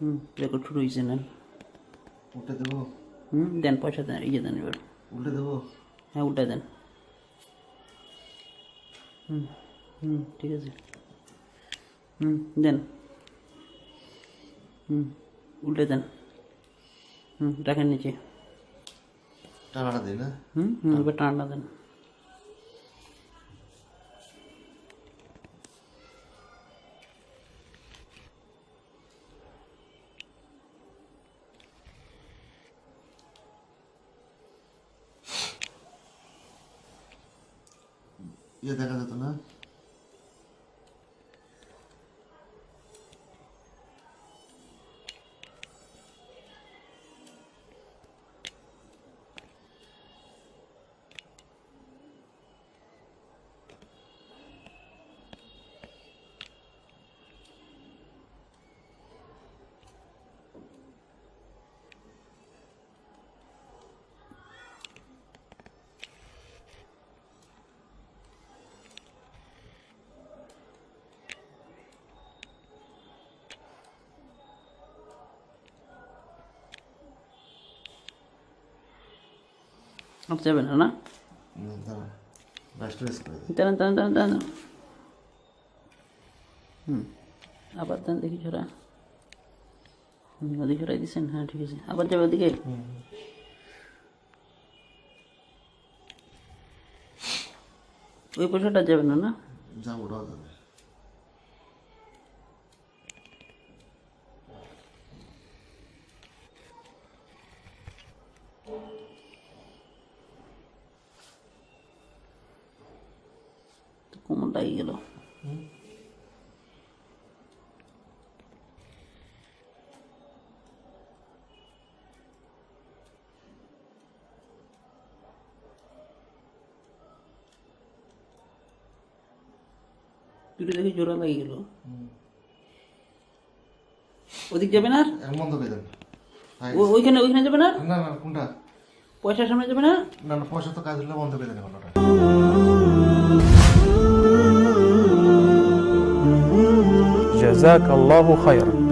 হুম record শুরু হয়েছে নেন উল্টে দেবো? হুম দেন পয়সা দেন ইয়ে দেন এবার। উল্টে দেবো? হ্যাঁ উল্টা দেন। হুম হুম ঠিক আছে। হুম দেন। হুম উল্টে দেন। হুম রাখেন নিচে। টানাটা দিই না? হুম হুম এবার টান্না দেন। ইয়ে দেখা যেত না আর যাবে না না হুম, দাঁড়া ব্রাশটা রেস করে দিই টানেন টানেন টানেন টানেন হুম আবার দেন দেখি ছোড়া হুম ওদিকে ছড়াই দিচ্ছেন হ্যাঁ ঠিক আছে আবার যাবে ওদিকে ওই পয়সাটা যাবে না না যাব যাবে গেল দুটো দেখি জোড়া লাগে গেল ওদিক যাবে না বন্ধ করে দেন ওইখানে ওইখানে যাবে না না না কোনটা পয়সার সামনে যাবে না না না পয়সা তো কাজ হলে বন্ধ করে দেন ওটা جزاك الله خيرا.